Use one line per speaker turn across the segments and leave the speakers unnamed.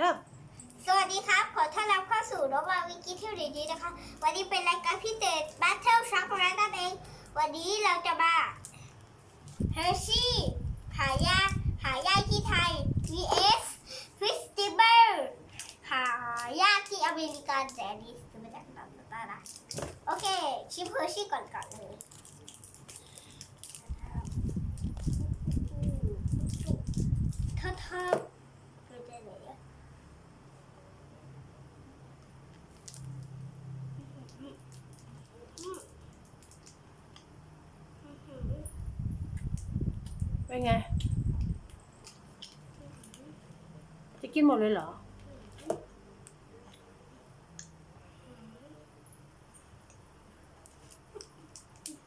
เริ่ม
สวัสดีครับ ขอต้อนรับเข้าสู่รบมาวิกิเที่ยวดีๆนะคะ วันนี้เป็นรายการพิเศษ Battle Shock นั่นเอง วันนี้เราจะมาเฮอร์ชี่หายาหายาที่ไทย vs f e s t i v a l หายาที่อเมริกาแต่อันนี้ซื้อมาจากตลาดตลาดโอเค ชิมเฮอร์ชี่ก่อนก่อนเลยเธอเธอเธอจะไหนอะ
เป็นไง จะกินหมดเลยเหรอ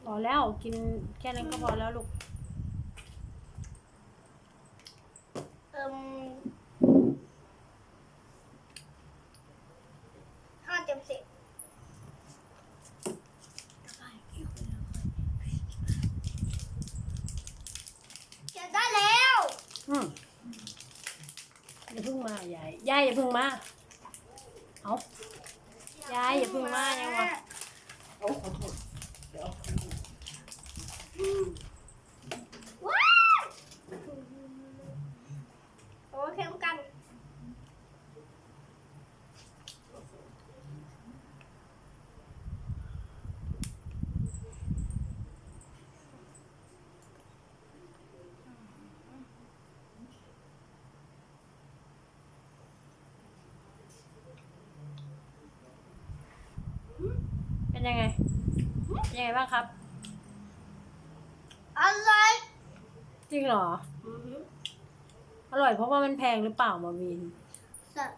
พอแล้วกินแค่นั้นก็พอแล้วลูก
เอิ่มห้าเต็มสิบเก็บได้แล้ว
อืมอย่าเพิ่งมายายยายอย่าเพิ่งมา เอายายอย่าเพิ่งมายังวะ
ว้าวโอ้เข้มกัน
เป็นยังไงเป็นยังไงบ้างครับ
อะไร
จริงเหรอ อร่อยเพราะว่ามันแพงหรือเปล่ามาวิน
สับ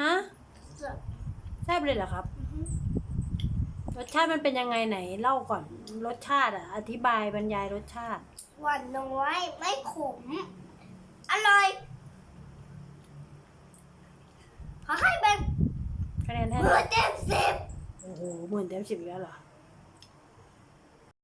ฮะ
สับ
แซ่บเลยเหรอครับ รสชาติมันเป็นยังไงไหนเล่าก่อน รสชาติอะ อธิบายบรรยายรสชาติ
หวานน้อยไม่ขม อร่อยขอให้เป็น
คะแนนให้
เบอร์เต็ม
ဝင်တယ်ဖြစ်ပြီ
လား